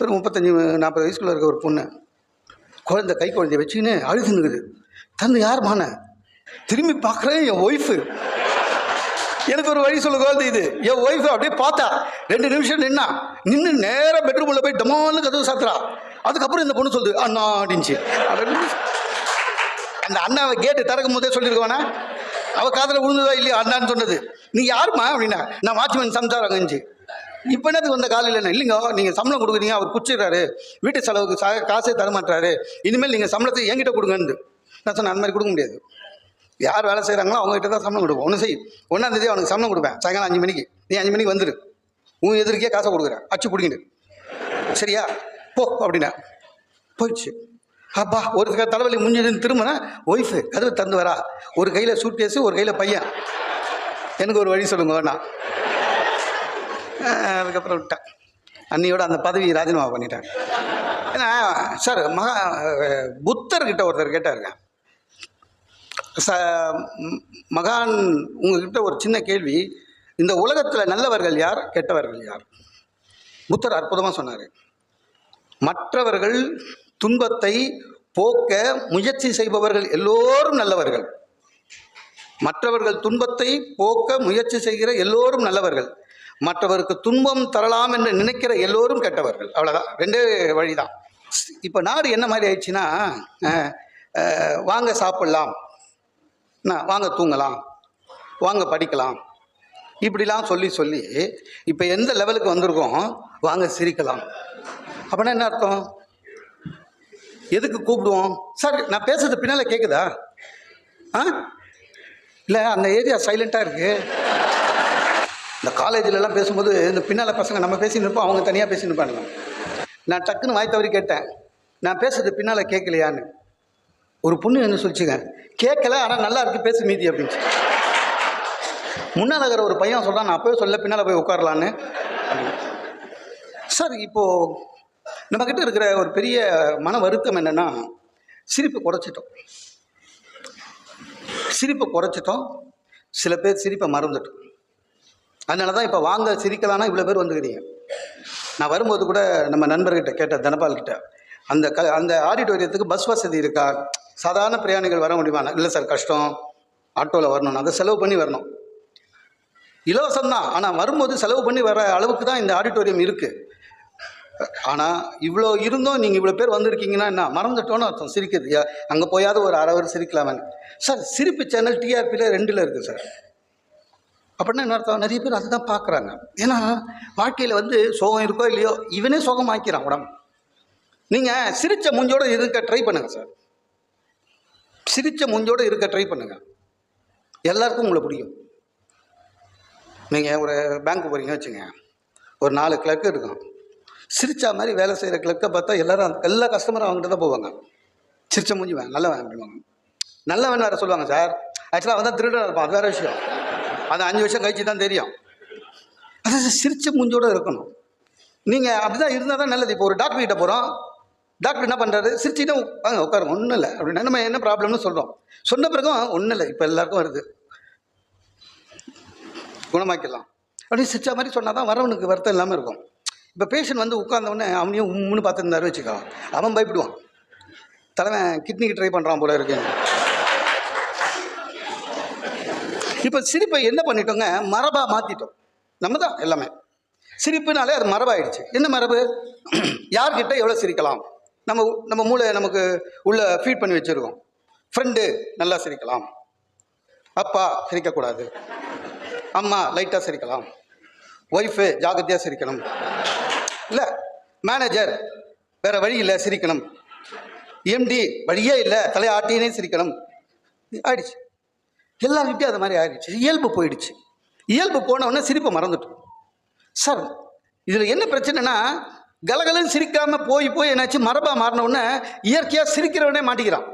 ஒரு முப்பத்தஞ்சு நாற்பது வயசுக்குள்ளே இருக்க ஒரு பொண்ணு குழந்தை கை குழந்தைய வச்சுக்கின்னு அழுதுன்னுக்குது தந்து யார் மான? திரும்பி பார்க்குறேன் என் ஒய்ஃபு எனக்கு ஒரு வழி சொல்ல குழந்தை இது. என் ஒய்ஃபு அப்படியே பார்த்தா ரெண்டு நிமிஷம் நின்னா நின்று நேராக பெட்ரூமில் போய் டமான்னு கதவு சாத்துறா. அதுக்கப்புறம் இந்த பொண்ணு சொல்லுது அண்ணா அப்படின்ச்சு. அந்த அண்ணாவை கேட்டு திறக்கும் போதே சொல்லியிருக்கோண்ணா அவள் காதில் விழுந்ததா இல்லையா? அண்ணான்னு சொன்னது. நீ யாரும்மா? அப்படின்னா நான் வாட்ச்மேன் சம்சாரங்கஞ்சி இப்போ என்னதுக்கு வந்த காலையில் என்ன? இல்லைங்க நீங்கள் சம்பளம் கொடுக்குறீங்க அவர் குச்சிடுறாரு. வீட்டு செலவுக்கு சா காசே தரமாட்டாரு இனிமேல் நீங்கள் சம்பளத்தை என்கிட்ட கொடுங்கன்னு. நான் சொன்னேன் அந்த மாதிரி கொடுக்க முடியாது. யார் வேலை செய்கிறாங்களோ அவங்ககிட்ட தான் சம்பளம் கொடுப்போம். ஒன்று செய். ஒன்றாந்தேதி அவனுக்கு சம்பளம் கொடுப்பேன். சாயங்காலம் அஞ்சு மணிக்கு. நீ அஞ்சு மணிக்கு வந்துடு உன் எதிர்க்கே காசை கொடுக்குறேன். அச்சு பிடிங்கிடு சரியா? போ அப்படின்னா. போயிடுச்சு. அப்பா ஒரு க- தலைவலி முடிஞ்சதுன்னு திரும்பினா ஒய்ஃபு கதவு திறந்து வரா. ஒரு கையில் சூட் கேஸு ஒரு கையில் பையன். எனக்கு ஒரு வழி சொல்லுங்க வேணா அதுக்கப்புறம் விட்டேன். அன்னியோட அந்த பதவி ராஜினாமா பண்ணிட்டாங்க. ஏன்னா சார் மகா புத்தர்கிட்ட ஒருத்தர் கேட்டாருங்க. ச மகான் உங்ககிட்ட ஒரு சின்ன கேள்வி. இந்த உலகத்தில் நல்லவர்கள் யார் கெட்டவர்கள் யார்? புத்தர் அற்புதமாக சொன்னார். மற்றவர்கள் துன்பத்தை போக்க முயற்சி செய்பவர்கள் எல்லோரும் நல்லவர்கள். மற்றவர்கள் துன்பத்தை போக்க முயற்சி செய்கிற எல்லோரும் நல்லவர்கள். மற்றவருக்கு துன்பம் தரலாம் என்று நினைக்கிற எல்லோரும் கெட்டவர்கள். அவ்வளோதான் ரெண்டே வழிதான். இப்போ நாடு என்ன மாதிரி ஆயிடுச்சுன்னா வாங்க சாப்பிட்லாம். என்ன, வாங்க தூங்கலாம். வாங்க படிக்கலாம். இப்படிலாம் சொல்லி சொல்லி இப்போ எந்த லெவலுக்கு வந்திருக்கோம் வாங்க சிரிக்கலாம். அப்படின்னா என்ன அர்த்தம்? எதுக்கு கூப்பிடுவோம்? சார் நான் பேசுறது பின்னால் கேட்குதா ஆ? இல்லை அந்த ஏரியா சைலண்ட்டாக இருக்குது இந்த காலேஜிலலாம் பேசும்போது இந்த பின்னால் பசங்க நம்ம பேசின்னு இருப்போம் அவங்க தனியாக பேசின்னு இருப்பாங்க நான் டக்குன்னு வாய் தவறி கேட்டேன். நான் பேசுறது பின்னால் கேட்கலையான்னு. ஒரு பொண்ணு என்ன சொல்லிச்சுங்க கேட்கல ஆனால் நல்லா இருக்குது பேசு மீதி அப்படின்னு முன்னால் இருக்கிற ஒரு பையன் சொல்கிறான் நான் போய் சொல்ல பின்னால் போய் உட்காரலான்னு சார் இப்போது நம்மக்கிட்ட இருக்கிற ஒரு பெரிய மன வருத்தம் என்னென்னா சிரிப்பு குறைச்சிட்டோம். சிரிப்பை குறைச்சிட்டோம். சில பேர் சிரிப்பை மறந்துட்டோம். அதனால தான் இப்போ வாங்க சிரிக்கலான்னா இவ்வளோ பேர் வந்துக்கிறீங்க. நான் வரும்போது கூட நம்ம நண்பர்கிட்ட கேட்டேன் தனபால்கிட்ட அந்த க அந்த ஆடிட்டோரியத்துக்கு பஸ் வசதி இருக்கா? சாதாரண பிரயாணிகள் வர முடியுமா? இல்லை சார் கஷ்டம். ஆட்டோவில் வரணும் அதை செலவு பண்ணி வரணும். இலவசம் தான் ஆனால் வரும்போது செலவு பண்ணி வர அளவுக்கு தான் இந்த ஆடிட்டோரியம் இருக்குது ஆனால் இவ்வளோ இருந்தும் நீங்கள் இவ்வளோ பேர் வந்திருக்கீங்கன்னா என்ன? மறந்துட்டோன்னு அர்த்தம் சிரிக்கிறது. அங்கே போயாவது ஒரு அரை அவர் சிரிக்கலாமே சார் சிரிப்பு சேனல் டிஆர்பியில் ரெண்டில் இருக்குது சார். அப்படின்னா என்ன அர்த்தம்? நிறைய பேர் அதை தான் பார்க்குறாங்க. ஏன்னா வாழ்க்கையில் வந்து சோகம் இருக்கோ இல்லையோ இவனே சோகம் ஆக்கிறான் உடம்பு. நீங்கள் சிரித்த மூஞ்சோட இருக்க ட்ரை பண்ணுங்க சார் சிரித்த மூஞ்சோட இருக்க ட்ரை பண்ணுங்க. எல்லாருக்கும் உங்களை பிடிக்கும். நீங்கள் ஒரு பேங்க் போகிறீங்க வச்சுங்க. ஒரு நாலு கிளர்க்கு இருக்கும் சிரிச்சா மாதிரி வேலை செய்கிற கிளர்க்கை பார்த்தா எல்லாரும் எல்லா கஸ்டமரும் அவங்ககிட்ட தான் போவாங்க. சிரிச்ச மூஞ்சி வேன் நல்லவன் அப்படிவாங்க நல்லவன் வேறு சொல்லுவாங்க சார் ஆக்சுவலாக அவன் தான் திருடன் இருப்பான். அது வேறு விஷயம். அது அஞ்சு வருஷம் கழிச்சு தான் தெரியும். அது சிரிச்ச மூஞ்சோடு இருக்கணும். நீங்கள் அப்படி தான் இருந்தால் தான் நல்லது. இப்போ ஒரு டாக்டர் கிட்ட போகிறோம் டாக்டர் என்ன பண்ணுறாரு சிரிச்சுட்டு வாங்க உட்காருங்க. ஒன்றும் இல்லை. அப்படின்னா நம்ம என்ன ப்ராப்ளம்னு சொல்கிறோம் சொன்ன பிறகும் ஒன்றும் இல்லை. இப்போ எல்லாருக்கும் வருது. குணமாக்கிடலாம். அப்படின்னு சிரிச்ச மாதிரி சொன்னால் தான் வரவனுக்கு வருத்தம் இல்லாமல் இருக்கும். இப்போ பேஷண்ட் வந்து உட்காந்தவொடனே அவனையும் உம்முன்னு பார்த்துருந்தாரு வச்சுக்கோ. அவன் பயப்படுவான். தலைவன் கிட்னிக்கு ட்ரை பண்ணுறான் போல இருக்கு. இப்போ சிரிப்பை என்ன பண்ணிட்டோங்க? மரபாக மாற்றிட்டோம் நம்ம தான் எல்லாமே. சிரிப்புனாலே அது மரபாயிடுச்சு. என்ன மரபு? யார்கிட்ட எவ்வளோ சிரிக்கலாம்? நம்ம நம்ம மூளை நமக்கு உள்ள ஃபீட் பண்ணி வச்சுருக்கோம். ஃப்ரெண்டு நல்லா சிரிக்கலாம். அப்பா சிரிக்கக்கூடாது. அம்மா லைட்டாக சிரிக்கலாம். ஒய்ஃபு ஜாகிரதையாக சிரிக்கணும். இல்லை மேனேஜர் வேறு வழி இல்லை சிரிக்கணும். எம்டி வழியே இல்லை தலையாட்டினே சிரிக்கணும். ஆயிடுச்சு. எல்லாருக்கிட்டையும் அது மாதிரி ஆயிடுச்சு. இயல்பு போயிடுச்சு. இயல்பு போனவுடனே சிரிப்பை மறந்துட்டோம் சார் இதில் என்ன பிரச்சனைனா கலகலன்னு சிரிக்காமல் போய் போய் என்னாச்சு மரபாக மாறினவுடனே இயற்கையாக சிரிக்கிறவனே மாட்டிக்கிறான்.